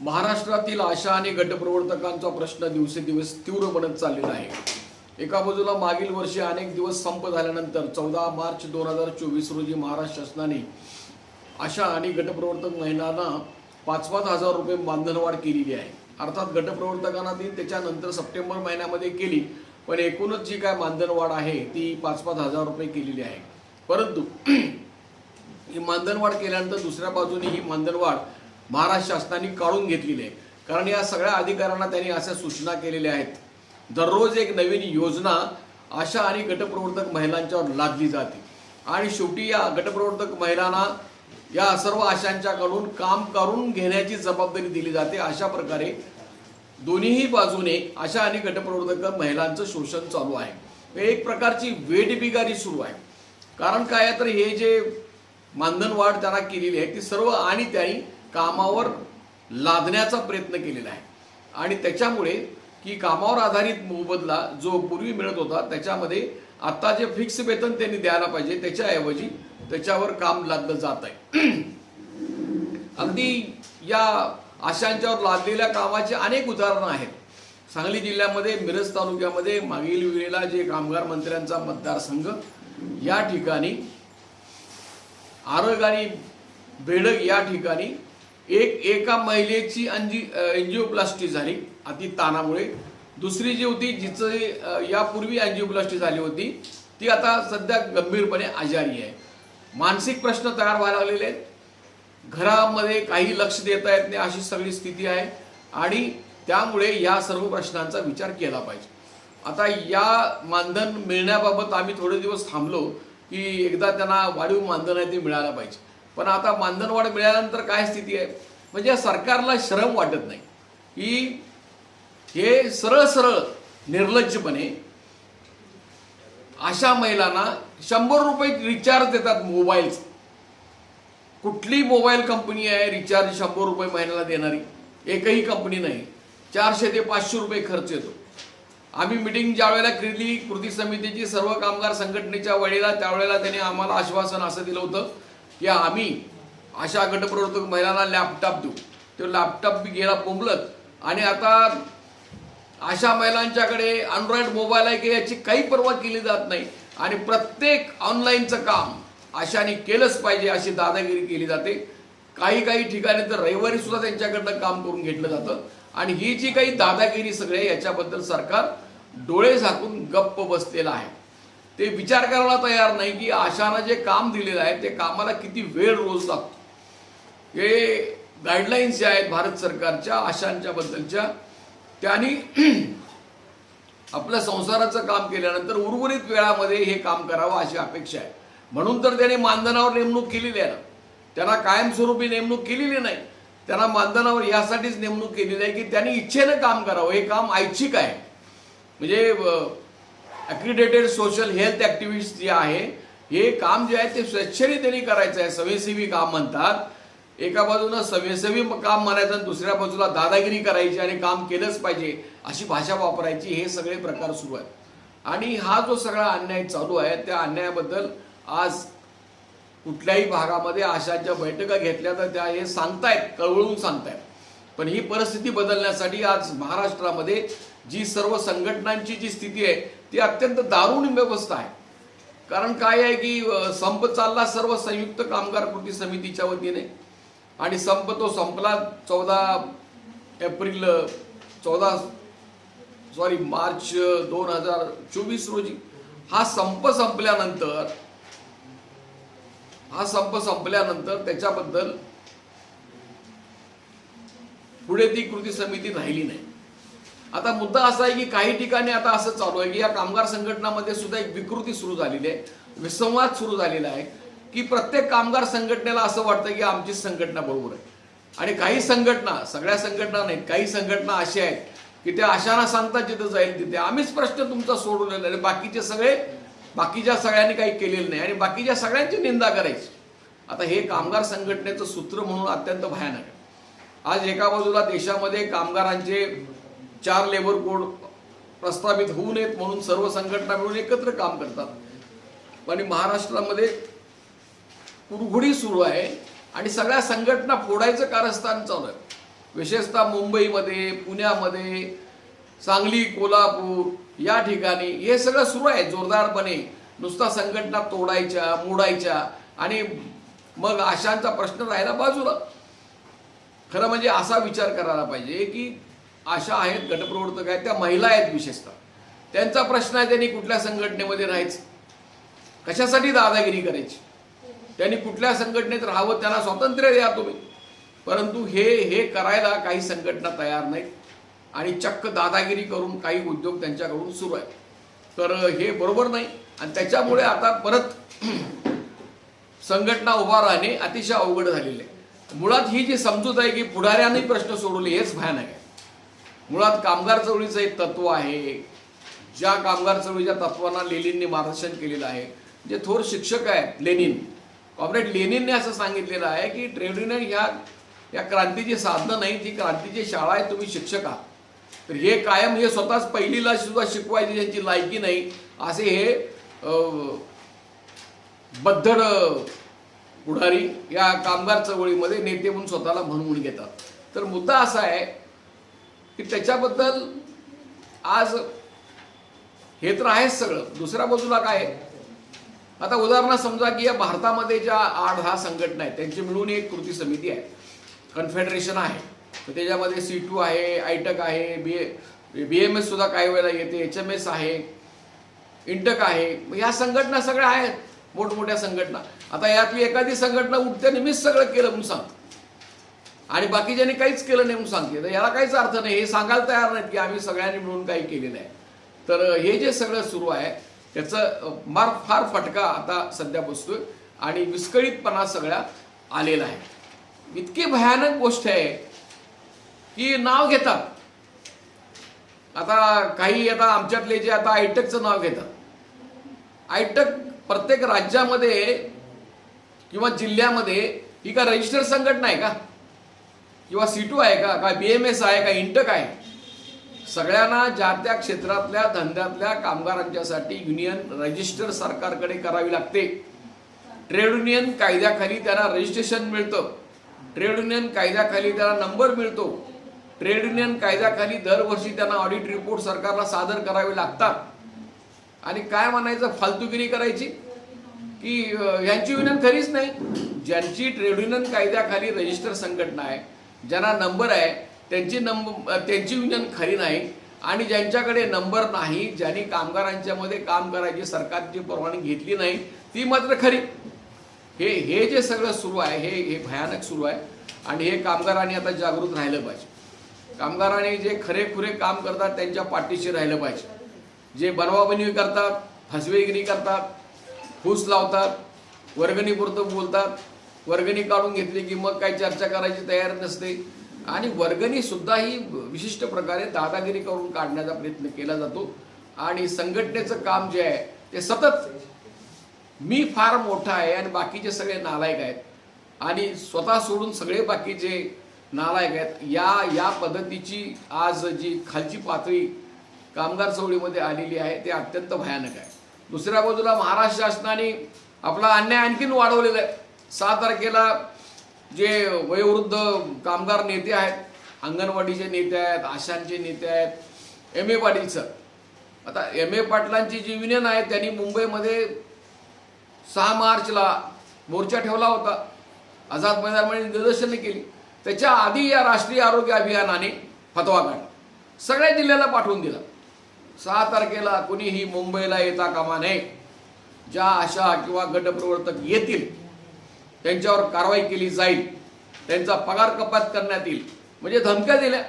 महाराष्ट्रातील आशा आणि गटप्रवर्तकांचा प्रश्न दिवसेदिवस तीव्र बनत चाललेला आहे. एका बाजूला मागील वर्षी अनेक दिवस संप झाल्यानंतर चौदा मार्च दोन हजार चोवीस रोजी महाराष्ट्र शासनाने आशा आणि गटप्रवर्तक महिलांना पाच पाच हजार रुपये मानधनवाढ केलेली आहे. अर्थात गटप्रवर्तकांना ती त्याच्यानंतर सप्टेंबर महिन्यामध्ये केली पण एकूणच जी काय मानधनवाढ आहे ती पाच पाच हजार रुपये केलेली आहे. परंतु ही मानधनवाढ केल्यानंतर दुसऱ्या बाजूने ही मानधनवाढ महाराष्ट्र शासनाने काढून घेतलेली आहे. कारण या सगळ्या अधिकाऱ्यांना त्यांनी अशा सूचना केलेल्या आहेत. दररोज एक नवीन योजना आशा आणि गटप्रवर्तक महिलांच्यावर लादली जाते. आणि शेवटी या गटप्रवर्तक महिलांना या सर्व आशांच्याकडून काम करून घेण्याची जबाबदारी दिली जाते. अशा प्रकारे दोन्हीही बाजूने आशा आणि गटप्रवर्तक महिलांचं शोषण चालू आहे. एक प्रकारची वेटबिगारी सुरू आहे. कारण काय आहे तर हे जे मानधन वाढ त्यांना केलेली आहे ती सर्व आणि त्यांनी कामावर लादण्याचा प्रयत्न केलेला आहे. आणि त्याच्यामुळे की कामावर आधारित मोबदला जो पूर्वी मिळत होता त्याच्यामध्ये आत्ता जे फिक्स वेतन त्यांनी द्यायला पाहिजे त्याच्याऐवजी त्याच्यावर काम लादलं जात आहे. अगदी या आशांच्यावर लादलेल्या कामाची अनेक उदाहरणं आहेत. सांगली जिल्ह्यामध्ये मिरज तालुक्यामध्ये मागील वेळेला जे कामगार मंत्र्यांचा मतदारसंघ या ठिकाणी आरग आणि बेडग या ठिकाणी एक एका महिलेची अंजी एन्जिओप्लास्टी झाली अति ताणामुळे. दुसरी जी होती जिचं यापूर्वी अँजिओप्लास्टी झाली होती ती आता सध्या गंभीरपणे आजारी आहे. मानसिक प्रश्न तयार व्हायला लागलेले आहेत. घरामध्ये काही लक्ष देता येत नाही अशी सगळी स्थिती आहे आणि त्यामुळे या सर्व प्रश्नांचा विचार केला पाहिजे. आता या मानधन मिळण्याबाबत आम्ही थोडे दिवस थांबलो की एकदा त्यांना वाढीव मानधन आहे ते मिळायला पाहिजे. पण आता मानधनवाढ मिळाल्यानंतर काय स्थिती आहे? म्हणजे सरकारला श्रम वाटत नाही. की हे सरळ सरळ निर्लज्जपणे अशा महिलांना शंभर रुपये रिचार्ज देतात मोबाईलचं कुठली मोबाईल कंपनी आहे रिचार्ज शंभर रुपये महिन्याला देणारी? एकही कंपनी नाही. चारशे ते पाचशे रुपये खर्च येतो. आम्ही मिटिंग ज्या वेळेला केली कृती समितीची सर्व कामगार संघटनेच्या वेळेला त्यावेळेला त्यांनी आम्हाला आश्वासन असं दिलं होतं. की आम्ही अशा गटप्रवर्तक महिलांना लॅपटॉप देऊ. तो लॅपटॉप बी गेला कोंबलत आणि आता अशा महिलांच्याकडे अँड्रॉइड मोबाईल आहे की याची काही पर्वा केली जात नाही. आणि प्रत्येक ऑनलाईनचं काम अशाने केलंच पाहिजे अशी दादागिरी केली जाते. काही काही ठिकाणी तर रविवारी सुद्धा त्यांच्याकडनं काम करून घेतलं जातं. आणि ही जी काही दादागिरी सगळे आहे, याच्याबद्दल सरकार डोळे झाकून गप्प बसलेलं आहे. ते विचार करायला तयार नाही की आशानं जे काम दिलेलं आहे ते कामाला किती वेळ रोज लागतो. हे गाईडलाईन्स ज्या आहेत भारत सरकारच्या आशांच्या बद्दलच्या त्यांनी आपल्या संसाराचं काम केल्यानंतर उर्वरित वेळामध्ये हे काम करावं अशी अपेक्षा आहे. म्हणून तर त्याने मानधनावर नेमणूक केलेली आहे ना. त्यांना कायमस्वरूपी नेमणूक केलेली नाही. त्यांना मानधनावर यासाठीच नेमणूक केलेली आहे की त्यांनी इच्छेनं काम करावं. हे काम ऐच्छिक आहे. म्हणजे ॲक्रिडेटेड सोशल हेल्थ ॲक्टिव्हिस्ट जे आहे हे काम जे आहे ते स्वेच्छेने त्यांनी करायचं आहे. स्वयंसेवी काम म्हणतात. एका बाजूनं स्वयंसेवी काम म्हणायचं आणि दुसऱ्या बाजूला दादागिरी करायची आणि काम केलंच पाहिजे अशी भाषा वापरायची हे सगळे प्रकार सुरू आहेत. आणि हा जो सगळा अन्याय चालू आहे त्या अन्यायाबद्दल आज कुठल्याही भागामध्ये आशांच्या बैठका घेतल्या तर त्या हे सांगतायत कळवळून सांगतायत. पण ही परिस्थिती बदलण्यासाठी आज महाराष्ट्रामध्ये जी सर्व संघटनांची जी स्थिती आहे ती अत्यंत दारुण व्यवस्था आहे. कारण काय आहे की संप चालला सर्व संयुक्त कामगार कृती समितीच्या वतीने. आणि संप तो संपला चौदा एप्रिल चौदा सॉरी मार्च दोन हजार चोवीस रोजी. हा संप संपल्यानंतर हा संप संपल्यानंतर त्याच्याबद्दल पुढे ती कृती समिती राहिली नाही. आता मुद्दा असा आहे की काही ठिकाणी आता असं चालू आहे की या कामगार संघटनामध्ये सुद्धा एक विकृती सुरू झालेली आहे विसंवाद सुरू झालेला आहे की प्रत्येक कामगार संघटनेला असं वाटतं की आमचीच संघटना बरोबर आहे. आणि काही संघटना सगळ्या संघटना नाहीत काही संघटना अशा आहेत की त्या अशाना सांगतात जिथे जाईल तिथे. आम्हीच प्रश्न तुमचा सोडवलेला आहे. बाकीचे सगळे बाकीच्या सगळ्यांनी काही केलेलं नाही आणि बाकीच्या सगळ्यांची निंदा करायची. आता हे कामगार संघटनेचं सूत्र म्हणून अत्यंत भयानक आहे. आज एका बाजूला देशामध्ये कामगारांचे चार लेबर कोड प्रस्तावित होऊ नयेत म्हणून सर्व संघटना मिळून एकत्र काम करतात. आणि महाराष्ट्रामध्ये कुरघुडी सुरू आहे आणि सगळ्या संघटना फोडायचं कारस्थान चालू आहे. विशेषतः मुंबईमध्ये पुण्यामध्ये सांगली कोल्हापूर या ठिकाणी हे सगळं सुरू आहे जोरदारपणे. नुसता संघटना तोडायच्या मोडायच्या आणि मग आशांचा प्रश्न राहिला बाजूला. खरं म्हणजे असा विचार करायला पाहिजे की आशा आहेत गटप्रवर्तक आहेत त्या महिला आहेत विशेषतः. त्यांचा प्रश्न आहे त्यांनी कुठल्या संघटनेमध्ये राहायचं? कशासाठी दादागिरी करायची? त्यांनी कुठल्या संघटनेत राहावं त्यांना स्वातंत्र्य द्या तुम्ही. परंतु हे हे करायला काही संघटना तयार नाहीत आणि चक्क दादागिरी करून काही उद्योग त्यांच्याकडून सुरू आहे तर हे बरोबर नाही. आणि त्याच्यामुळे आता परत संघटना उभा राहणे अतिशय अवघड झालेले आहे. मुळात ही जी समजूत आहे की पुढाऱ्यांनी प्रश्न सोडवले हेच भयानक आहे. मुळात कामगार चळवळीचं एक तत्व आहे. ज्या कामगार चळवळीच्या तत्वांना लेनिनने मार्गदर्शन केलेलं आहे. जे थोर शिक्षक आहेत लेनिन. कॉम्रेड लेनिनने असं सांगितलेलं आहे की ट्रेड युनियन ह्या या क्रांतीची साधनं नाही ती क्रांतीची शाळा आहे तुम्ही शिक्षक आहात. तर हे कायम हे स्वतःच पहिलीला सुद्धा शिकवायची ज्यांची लायकी नाही असे हे बद्धड पुढारी या कामगार चळवळीमध्ये नेते म्हणून स्वतःला म्हणवून घेतात. तर मुद्दा असा आहे की त्याच्याबद्दल आज हे तर आहेच सगळं. दुसऱ्या बाजूला काय? आहे? आता उदाहरणार्थ समजा की या भारतामध्ये ज्या आठ दहा संघटना आहेत त्यांची मिळून एक कृती समिती आहे. कन्फेडरेशन आहे. तर त्याच्यामध्ये सी टू आहे आयटक आहे बी ए बी एम एस सुद्धा काही वेळेला येते एच एम एस आहे इंटक आहे. या ह्या संघटना सगळ्या आहेत मोठमोठ्या संघटना. आता यातली एखादी संघटना उठते नेहमीच सगळं केलं म्हणून सांगतो. आणि बाकीच्यांनी काहीच केलं नाही म्हणून सांगते. तर याला काहीच अर्थ नाही. हे सांगायला तयार नाहीत की आम्ही सगळ्यांनी मिळून काही केलेलं आहे. तर हे जे सगळं सुरू आहे त्याचं मार फार फटका आता सध्या बसतोय आणि विस्कळीतपणा सगळ्या आलेला आहे. इतकी भयानक गोष्ट आहे की नाव घेतात. आता काही आता आमच्यातले जे आता आयटकचं नाव घेतात. आयटक प्रत्येक राज्यामध्ये किंवा जिल्ह्यामध्ये ही का रजिस्टर संघटना आहे का? किंवा सी टू आहे का? काय बी एम एस आहे का? इंटक आहे. सगळ्यांना ज्या त्या क्षेत्रातल्या धंद्यातल्या कामगारांच्यासाठी युनियन रजिस्टर सरकारकडे करावी लागते. ट्रेड युनियन कायद्याखाली त्यांना रजिस्ट्रेशन मिळतं. ट्रेड युनियन कायद्याखाली त्यांना नंबर मिळतो. ट्रेड युनियन कायद्याखाली दरवर्षी त्यांना ऑडिट रिपोर्ट सरकारला सादर करावे लागतात. आणि काय म्हणायचं? फालतुगिरी करायची? की ह्यांची युनियन खरीच नाही. ज्यांची ट्रेड युनियन कायद्याखाली रजिस्टर संघटना आहे ज्यांना नंबर आहे त्यांची नंबर त्यांची युनियन खरी नाही आणि ज्यांच्याकडे नंबर नाही ज्यांनी कामगारांच्यामध्ये काम करायची सरकारची परवानगी घेतली नाही ती मात्र खरी. हे हे जे सगळं सुरू आहे हे हे भयानक सुरू आहे आणि हे कामगारांनी आता जागृत राहिलं पाहिजे. कामगारांनी जे खरेखुरे काम करतात त्यांच्या पाठीशी राहिलं पाहिजे. जे बनवाबनवी करतात फसवेगिरी करतात फूस लावतात वर्गणीपुरतं बोलतात वर्गणी काढून घेतली की मग काय चर्चा करायची तयार नसते. आणि वर्गणी सुद्धा ही विशिष्ट प्रकारे दादागिरी करून काढण्याचा प्रयत्न केला जातो. आणि संघटनेचं काम जे आहे ते सतत मी फार मोठा आहे आणि बाकीचे सगळे नालायक आहेत. आणि स्वतः सोडून सगळे बाकीचे नालायक आहेत. या या पद्धतीची आज जी खालची पातळी कामगार चवळीमध्ये आलेली आहे ते अत्यंत भयानक आहे. दुसऱ्या बाजूला महाराष्ट्र शासनाने आपला अन्याय आणखीन वाढवलेला आहे. सहा तारखेला जे वयोवृद्ध कामगार नेते आहेत अंगणवाडीचे नेते आहेत आशांचे नेते आहेत एम ए पाटीलचं. आता एम ए पाटलांची जी युनियन आहे त्यांनी मुंबईमध्ये सहा मार्चला मोर्चा ठेवला होता. आझाद मैदानामध्ये निदर्शनं केली. त्याच्या आधी या राष्ट्रीय आरोग्य अभियानाने फतवा काढला. सगळ्या जिल्ह्याला पाठवून दिला. सहा तारखेला कुणीही मुंबईला येता कामा नये. ज्या आशा किंवा गटप्रवर्तक येतील त्यांच्यावर कारवाई केली जाईल. त्यांचा पगार कपात करण्यात येईल. म्हणजे धमक्या दिल्या.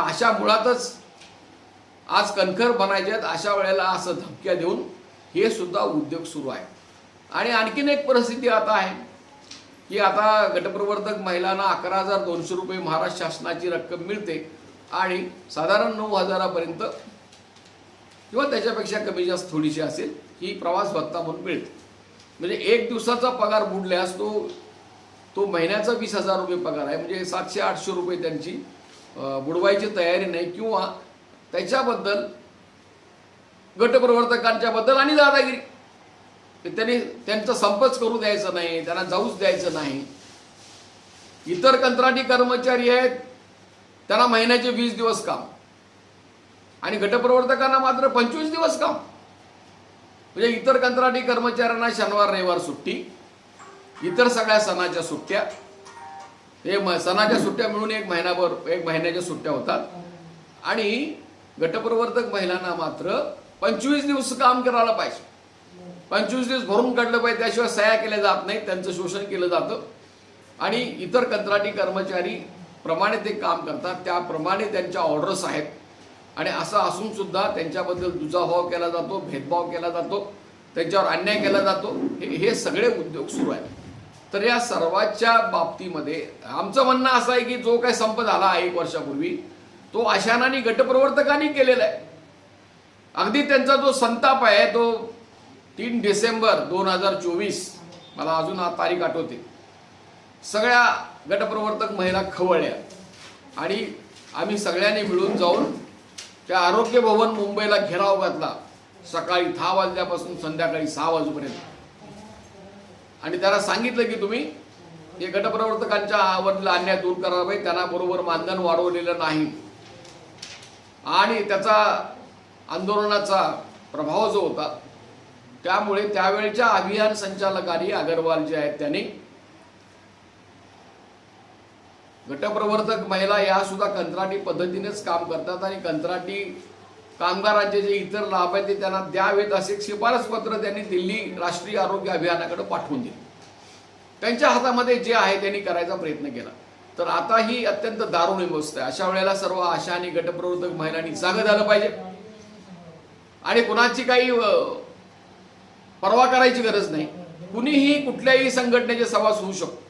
अशा मुळातच आज कणखर बनायचे आहेत अशा वेळेला असं धमक्या देऊन हे सुद्धा उद्योग सुरू आहे. आणि आणखीन एक परिस्थिती आता आहे की आता गटप्रवर्तक महिलांना अकरा हजार दोनशे रुपये महाराष्ट्र शासनाची रक्कम मिळते आणि साधारण नऊ हजारापर्यंत किंवा त्याच्यापेक्षा कमी जास्त थोडीशी असेल ही प्रवास भत्ता म्हणून मिळते. म्हणजे एक दिवसाचा पगार बुडल्यास तो तो महिन्याचा वीस हजार रुपये पगार आहे. म्हणजे सातशे आठशे रुपये त्यांची बुडवायची तयारी नाही किंवा त्याच्याबद्दल गटप्रवर्तकांच्या बद्दल आणि दादागिरी. की त्यांनी त्यांचा संपच करू द्यायचा नाही त्यांना जाऊच द्यायचं नाही. इतर कंत्राटी कर्मचारी आहेत त्यांना महिन्याचे वीस दिवस काम. आणि गटप्रवर्तकांना मात्र पंचवीस दिवस काम. म्हणजे इतर कंत्राटी कर्मचाऱ्यांना शनिवार रविवार सुट्टी इतर सगळ्या सणाच्या सुट्ट्या. हे म सणाच्या सुट्ट्या मिळून एक महिनाभर एक महिन्याच्या सुट्ट्या होतात. आणि गटप्रवर्तक महिलांना मात्र पंचवीस दिवस काम करायला पाहिजे. पंचवीस दिवस भरून काढलं पाहिजे त्याशिवाय सह्या केल्या जात नाही त्यांचं शोषण केलं जातं. आणि इतर कंत्राटी कर्मचारी प्रमाणे ते काम करतात त्याप्रमाणे त्यांच्या ऑर्डर्स आहेत. आणि असं असून सुद्धा त्यांच्याबद्दल दुजाभाव केला जातो भेदभाव केला जातो त्यांच्यावर अन्याय केला जातो हे हे सगळे उद्योग सुरू आहेत. तर या सर्वांच्या बाबतीमध्ये आमचं म्हणणं असं आहे की जो काही संप झाला एक वर्षापूर्वी तो अशानानी गटप्रवर्तकांनी केलेला आहे. अगदी त्यांचा जो संताप आहे तो तीन डिसेंबर दोन हजार चोवीस मला अजून हा तारीख आठवते. सगळ्या गटप्रवर्तक महिला खवळल्या. आणि आम्ही सगळ्यांनी मिळून जाऊन त्या आरोग्य भवन मुंबईला घेराव घातला. सकाळी दहा वाजल्यापासून संध्याकाळी सहा वाजेपर्यंत. आणि त्याला सांगितलं की तुम्ही हे गटप्रवर्तकांच्या आवडला अन्याय दूर करावे त्यांना बरोबर मानधन वाढवलेलं नाही. आणि त्याचा आंदोलनाचा प्रभाव जो होता त्यामुळे त्यावेळच्या अभियान संचालकांनी अगरवाल जे आहेत त्यांनी गटप्रवर्तक महिला या सुद्धा कंत्राटी पद्धतीनेच काम करतात आणि कंत्राटी कामगारांचे जे इतर लाभ आहेत ते त्यांना द्यावेत असे शिफारस पत्र त्यांनी दिल्ली राष्ट्रीय आरोग्य अभियानाकडे पाठवून दिले. त्यांच्या हातामध्ये जे आहे त्यांनी करायचा प्रयत्न केला. तर आता ही अत्यंत दारुण व्यवस्था आहे. अशा वेळेला सर्व आशा आणि गटप्रवर्तक महिलांनी जागं झालं पाहिजे. आणि कुणाची काही परवा करायची गरज नाही. कुणीही कुठल्याही संघटनेचे सभास होऊ शकतो.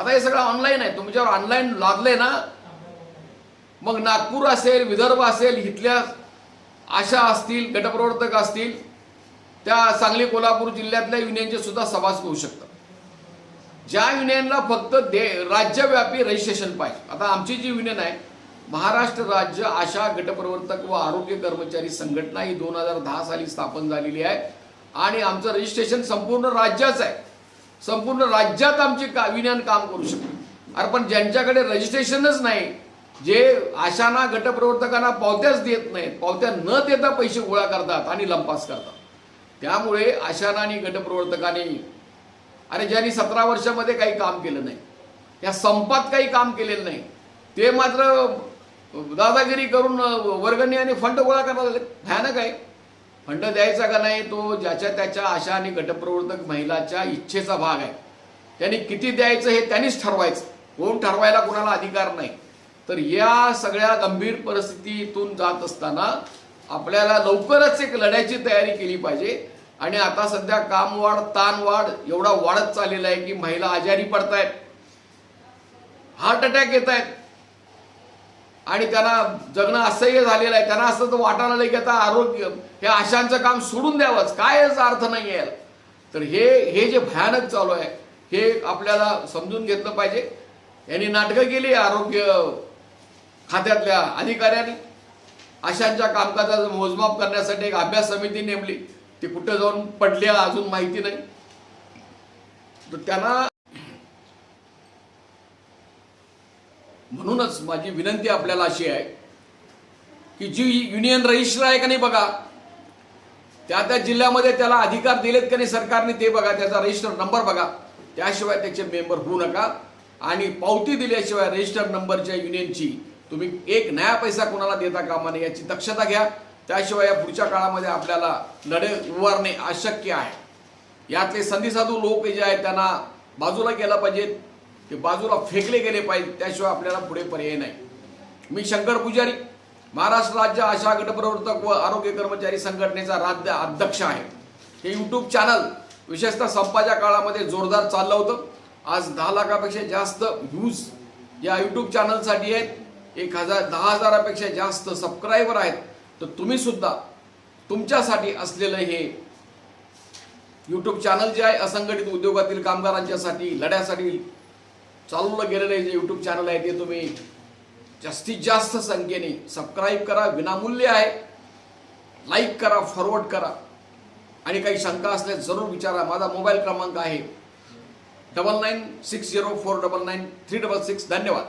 आता हे सगळं ऑनलाईन आहे. तुमच्यावर ऑनलाईन लागलंय ना मग नागपूर असेल विदर्भ असेल इथल्या आशा असतील गटप्रवर्तक असतील त्या सांगली कोल्हापूर जिल्ह्यातल्या युनियनचे सुद्धा सभास होऊ शकतात. ज्या युनियनला फक्त दे राज्यव्यापी रजिस्ट्रेशन पाहिजे. आता आमची जी युनियन आहे महाराष्ट्र राज्य आशा गटप्रवर्तक व आरोग्य कर्मचारी संघटना ही दोन हजार दहा साली स्थापन झालेली आहे. आणि आमचं रजिस्ट्रेशन संपूर्ण राज्याचं आहे. संपूर्ण राज्यात आमचे का विज्ञान काम करू शकते. अरे पण ज्यांच्याकडे रजिस्ट्रेशनच नाही जे आशाना गटप्रवर्तकांना पावत्याच देत नाहीत पावत्या न देता पैसे गोळा करतात आणि लंपास करतात. त्यामुळे आशाना आणि गटप्रवर्तकांनी आणि ज्यांनी सतरा वर्षामध्ये काही काम केलं नाही या संपात काही काम केलेलं नाही ते मात्र दादागिरी करून वर्गणी आणि फंड गोळा करायला भयानक आहे. फंड द्यायचा का नाही तो ज्याच्या त्याच्या आशा आणि गटप्रवर्तक महिलाच्या इच्छेचा भाग आहे. त्यांनी किती द्यायचं हे त्यांनीच ठरवायचं. कोण ठरवायला कोणाला अधिकार नाही. तर या सगळ्या गंभीर परिस्थितीतून जात असताना आपल्याला लवकरच एक लढ्याची तयारी केली पाहिजे. आणि आता सध्या कामवाढ ताणवाढ एवढा वाढत चाललेला आहे की महिला आजारी पडतायत. हार्ट अटॅक येत आहेत आणि त्यांना जगणं असह्य झालेलं आहे. त्यांना असं तर वाटायला लागलं की आता आरोग्य हे आशांचं काम सोडून द्यावंच. काय याचा अर्थ नाही आहे. तर हे हे जे भयानक चालू आहे हे आपल्याला समजून घेतलं पाहिजे. यांनी नाटकं केली आरोग्य खात्यातल्या अधिकाऱ्यांनी. आशांच्या कामकाजाचं मोजमाप करण्यासाठी एक अभ्यास समिती नेमली. ती कुठं जाऊन पडली अजून माहिती नाही. तर त्यांना म्हणूनच माझी विनंती आपल्याला अशी आहे की जी युनियन रजिस्टर आहे का नाही बघा त्या त्या जिल्ह्यामध्ये त्याला अधिकार दिलेत का नाही सरकारने ते बघा त्याचा रजिस्टर नंबर बघा. त्याशिवाय त्याचे मेंबर होऊ नका. आणि पावती दिल्याशिवाय रजिस्टर नंबरच्या युनियनची तुम्ही एक नया पैसा कोणाला देता कामा नये याची दक्षता घ्या. त्याशिवाय या पुढच्या काळामध्ये आपल्याला लढे उभारणे अशक्य आहे. यातले संधीसाधू लोक जे आहेत त्यांना बाजूला गेला पाहिजेत. ते बाजूला फेकले गेले पाहिजे त्याशिवाय आपल्याला पुढे पर्याय नाही. मी शंकर पुजारी महाराष्ट्र राज्य आशा गटप्रवर्तक व आरोग्य कर्मचारी संघटनेचा राज्य अध्यक्ष आहे. हे यूट्यूब चॅनल विशेषतः संपाच्या काळामध्ये जोरदार चाललं होतं. आज दहा लाखापेक्षा जास्त व्ह्यूज या यूट्यूब चॅनलसाठी आहेत. एक हजार दहा हजारापेक्षा जास्त सबस्क्रायबर आहेत. तर तुम्ही सुद्धा तुमच्यासाठी असलेलं हे यूट्यूब चॅनल जे आहे असंघटित उद्योगातील कामगारांच्यासाठी लढ्यासाठी चालवलं गेलेलं हे जे यूट्यूब चॅनल आहे ते तुम्ही जास्तीत जास्त संख्येने सबस्क्राईब करा विनामूल्य आहे. लाईक करा फॉरवर्ड करा. आणि काही शंका असल्यास जरूर विचारा. माझा मोबाईल क्रमांक आहे double nine six zero four double nine three double six धन्यवाद.